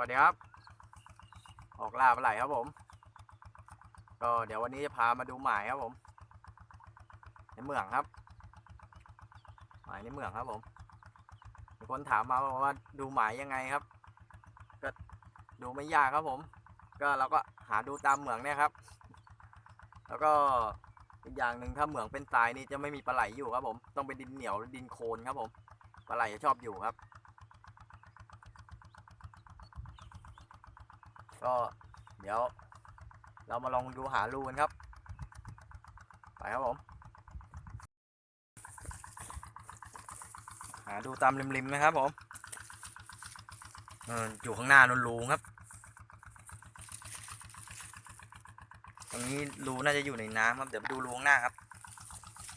วัสดีครับ ออกล่าปลาไหลครับผม ก็เดี๋ยววันนี้จะพามาดูหมายครับผม ในเมืองครับ หมายในเมืองครับผมมีคนถามมาว่าดูหมายยังไงครับ ก็ดูไม่ยากครับผม ก็เราก็หาดูตามเหมืองเนี่ยครับ แล้วก็อีกอย่างหนึ่งถ้าเหมืองเป็นทรายนี่จะไม่มีปลาไหลอยู่ครับผม ต้องเป็นดินเหนียวหรือดินโคลนครับผม ปลาไหลจะชอบอยู่ครับ ก็เดี๋ยว เรามาลองดูหารูกันครับ ไปครับผม หาดูตามริมๆนะครับผมอยู่ข้างหน้านู่นรูครับ ตรงนี้รูน่าจะอยู่ในน้ำครับ เดี๋ยวดูรูข้างหน้าครับ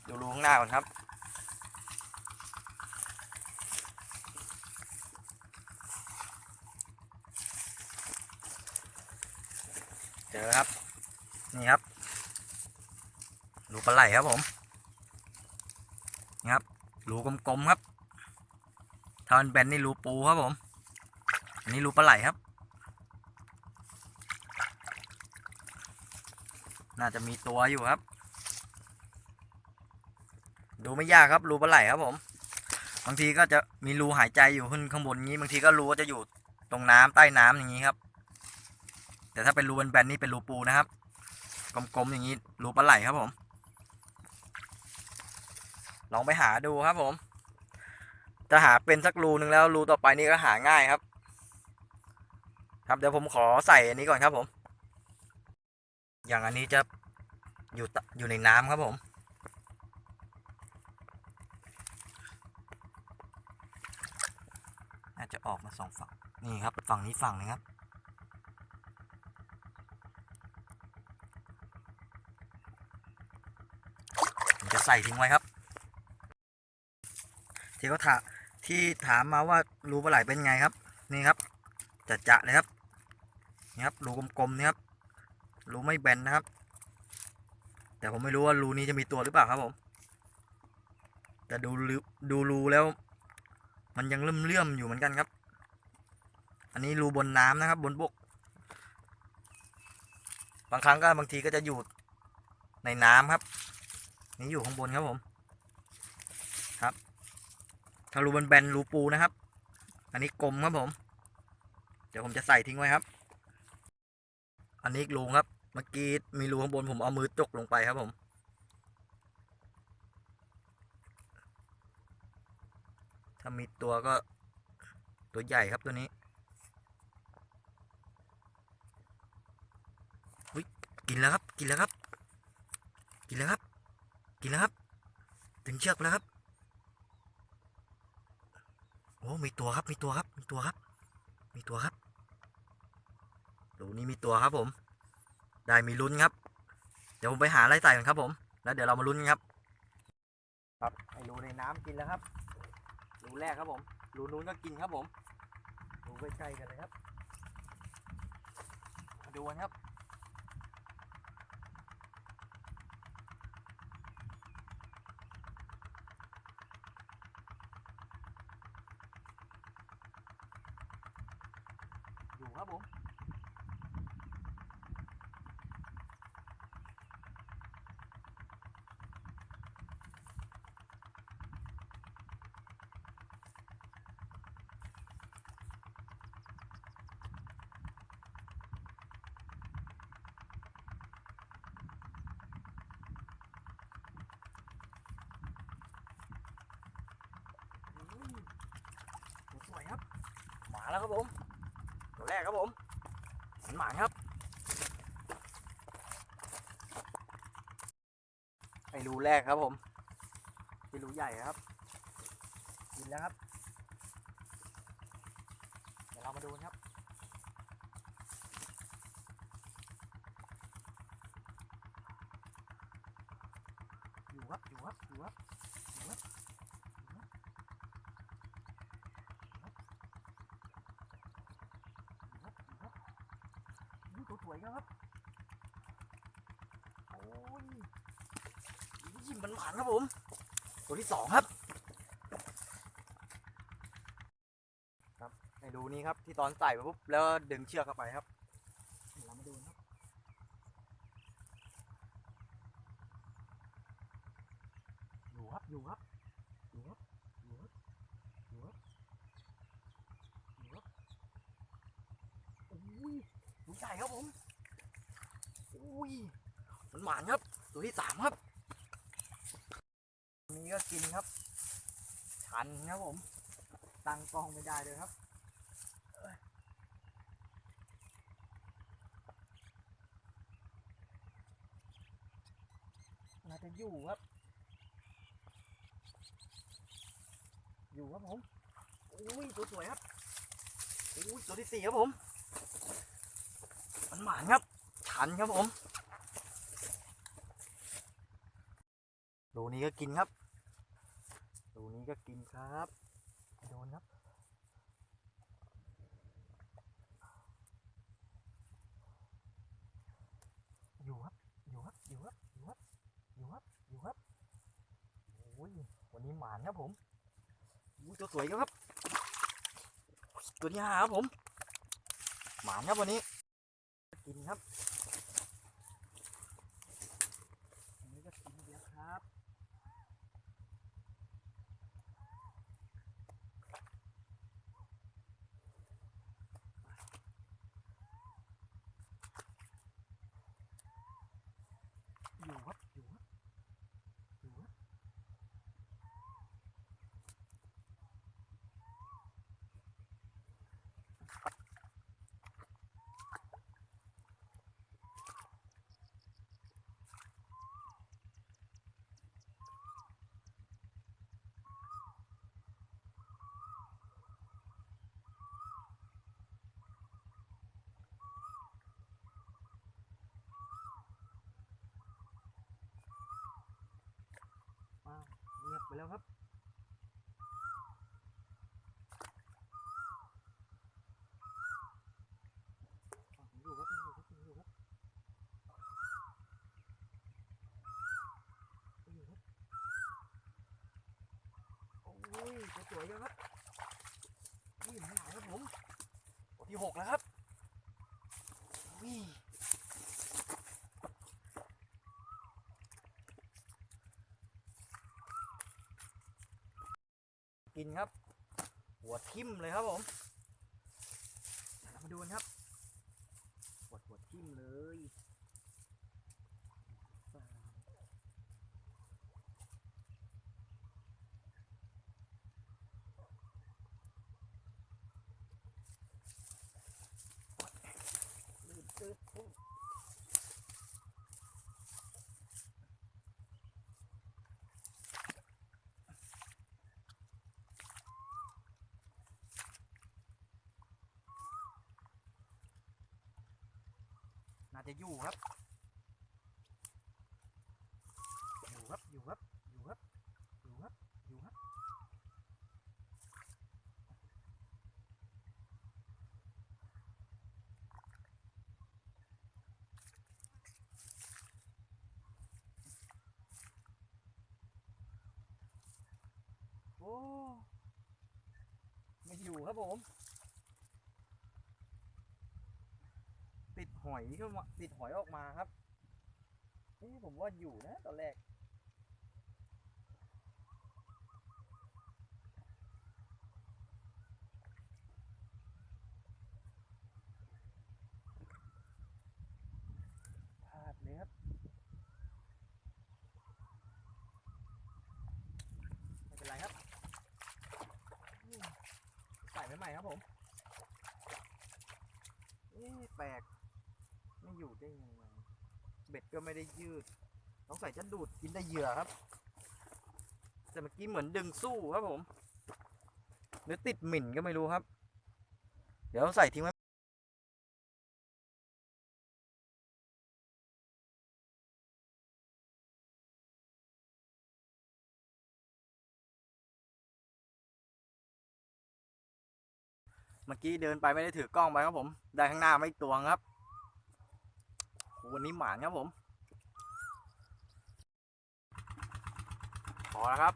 ดูรูข้างหน้าก่อนครับ เจอครับ นี่ครับ รูปลาไหลครับผมนี่ครับ รูกลมๆครับ ถ้ามันแบนนี่รูปูครับผม อันนี้รูปลาไหลครับ น่าจะมีตัวอยู่ครับ ดูไม่ยากครับ รูปลาไหลครับผม บางทีก็จะมีรูหายใจอยู่ขึ้นข้างบนนี้ บางทีก็รูก็จะอยู่ตรงน้ำใต้น้ำอย่างนี้ครับ แต่ถ้าเป็นรูแบนๆนี่เป็นรูปูนะครับ กลมๆอย่างนี้รูปลาไหลครับผม ลองไปหาดูครับผม จะหาเป็นสักรูหนึ่งแล้วรูต่อไปนี่ก็หาง่ายครับ ครับเดี๋ยวผมขอใส่อันนี้ก่อนครับผม อย่างอันนี้จะอยู่ตอยู่ในน้ำครับผมน่าจะออกมาสองฝั่งนี่ครับฝั่งนี้ฝั่งนึงครับ จะใส่ทิ้งไว้ครับ ที่เขาถามที่ถามมาว่ารูปลาไหลเป็นไงครับ นี่ครับจะจะเลยครับนี่ครับรูกลมๆนี่ครับรูไม่แบนนะครับ แต่ผมไม่รู้ว่ารูนี้จะมีตัวหรือเปล่าครับผมแต่ดูรูดูรูแล้ว มันยังเลื่อมเลื่อมๆอยู่เหมือนกันครับ อันนี้รูบนน้ำนะครับ บนบก บางครั้งก็บางทีก็จะอยู่ในน้ำครับ นี่อยู่ข้างบนครับผม ครับถ้ารูแบนรูปูนะครับ อันนี้กลมครับผม เดี๋ยวผมจะใส่ทิ้งไว้ครับ อันนี้รูครับ เมื่อกี้มีรูข้างบนผมเอามือจกลงไปครับผมถ้ามีตัวก็ตัวใหญ่ครับตัวนี้กินแล้วครับ กินแล้วครับ กินแล้วครับ กินแล้วครับ ถึงเชือกแล้วครับ โอ้ มีตัวครับ มีตัวครับ มีตัวครับ มีตัวครับรูนี้มีตัวครับผม ได้มีลุ้นครับ เดี๋ยวผมไปหาอะไรใส่กันครับผม แล้วเดี๋ยวเรามาลุ้นกันครับ ครับไอ้รูในน้ำกินแล้วครับรูแรกครับผมรูนู้นก็กินครับผมรูใกล้ๆกันเลยครับมาดูกันครับ อยู่ครับผม อุ้ยตัวสวยครับ มาแล้วครับผม ตัว แรกครับผมหมันหมานครับ ไปรูแรกครับผมเป็นรูใหญ่ครับกินแล้วครับ เดี๋ยวเรามาดูนะครับ อยู่ครับ อยู่ครับ อยู่ครับ อยู่ครับ ครับครับนี่ตั วสวยครับโอ้ยยิ้มมันหวานครับผม ตัวที่สองครับ ครับให้ดูนี้ครับที่ตอนใส่ไปปุ๊บแล้วดึงเชือกเข้าไปครับเดี๋ยวเรามาดูนะครับอยู่ครับอยู่ครับอยู่ครับอยู่ครับอยู่ครับอยู่ครับอุ้ยตัวใหญ่ครับผม อุ้ยมันหมานครับ ตัวที่สามครับอันนี้ก็กินครับ ชันครับผม ตั้งกล้องไม่ได้เลยครับเอ้ยน่าจะอยู่ครับ อยู่ครับผมอุ้ยตัวสวยครับอุ้ยตัวที่สี่ครับผม มันหมานครับ ชันครับผม ดูนี้ก็กินครับดูนี้ก็กินครับโดนครับอยู่ครับอยู่ครับอยู่ครับอยู่ครับอยู่ครับอยู่ครับโอ้ยวันนี้หมานครับผมอุ้ยตัวสวยครับตัวที่ห้าครับผม หมานครับวันนี้ กินครับอันนี้ก็กินเดียวครับ อยู่ครับ อยู่ครับ อยู่ครับ อ้าวเงียบไป แล้วครับ อยู่ครับอยู่ครับอยู่ครับอยู่ครับ โอ้ยสวยจังครับ นี่มันหายครับผมที่หกแล้วครับวิ่ง กินครับ หัว ทิ่มเลยครับผมเรามาดูกันครับหัวหัวทิ่มเลยลื่นตึ๊ดปุ๊บน่า จะอยู่ครับ อยู่ครับ อยู่ครับ อยู่ครับ อยู่ครับ อยู่ครับ โอ้ ไม่อยู่ครับผม ติดหอยขึ้นมาติดหอยออกมาครับนี่ผมว่าอยู่นะตอนแรก พลาดเลยครับ ไม่เป็นไรครับอืมใส่ใหม่ๆครับผม เอ๊ะแปลก ไม่ อยู่ได้ยังไงเบ็ดก็ไม่ได้ยืดต้องใส่จะดูดกินได้เหยื่อครับ แต่เมื่อกี้เหมือนดึงสู้ครับผมหรือติดหมิ่นก็ไม่รู้ครับ เดี๋ยวใส่ทิ้งไว้เมื่อกี้เดินไปไม่ได้ถือกล้องไปครับผม ได้ข้างหน้าไม่ตวงครับ วันนี้หมานครับผม พอแล้วครับ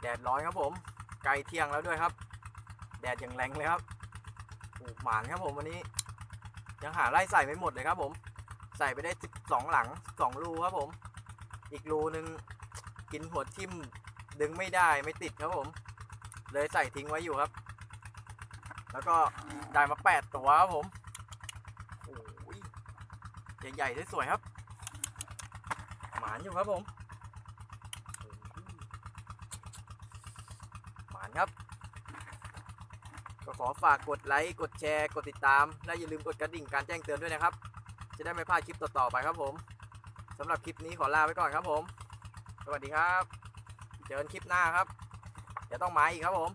แดดร้อนครับผม ไกลเที่ยงแล้วด้วยครับ แดดอย่างแรงเลยครับโอ้หมานครับผมวันนี้ ยังหาไล่ใส่ไม่หมดเลยครับผม ใส่ไปได้สิบสองหลังสองรูครับผม อีกรูหนึ่งกินหัวทิ่มดึงไม่ได้ไม่ติดครับผม เลยใส่ทิ้งไว้อยู่ครับ แล้วก็ได้มาแปดตัวครับผม ใหญ่ๆสวยๆครับ หมานอยู่ครับผม หมานครับ ก็ขอฝากกดไลค์กดแชร์กดติดตาม และอย่าลืมกดกระดิ่งการแจ้งเตือนด้วยนะครับ จะได้ไม่พลาดคลิปต่อ ๆ ไปครับผมสำหรับคลิปนี้ขอลาไปก่อนครับผม สวัสดีครับ เจอกันคลิปหน้าครับ เดี๋ยวต้องมาอีกครับผม